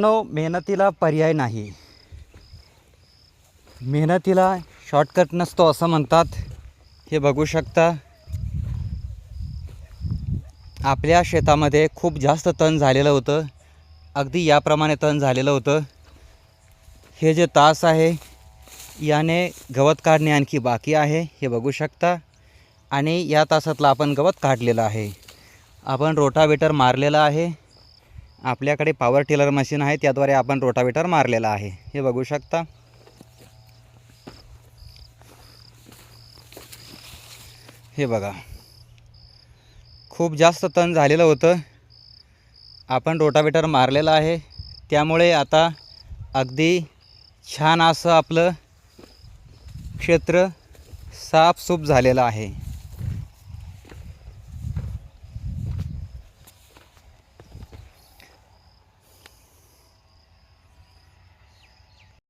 No मेहनतीला पर्याय नाही. मेहनतीला शॉर्टकट नसतो असं म्हणतात. हे बघू शकता. आपल्या शेतामध्ये खूप जास्त तण झालेलं होतं. अगदी याप्रमाणे तण झालेलं होतं. हे जे तास आहे याने गवत काढणे आणखी बाकी आहे हे बघू शकता. आणि या तासातलं आपण गवत काढलेलं आहे. आपण रोटावेटर मारलेला आहे. आपल्याकडे पॉवर टिलर मशीन आहे त्याद्वारे आपण रोटावेटर मारलेला आहे. हे बघू शकता. हे बघा. खूप जास्त तण झालेलं होतं. आपण रोटावेटर मारलेलं आहे. त्यामुळे आता अगदी छान असं आपलं क्षेत्र साफसूफ झालेलं आहे.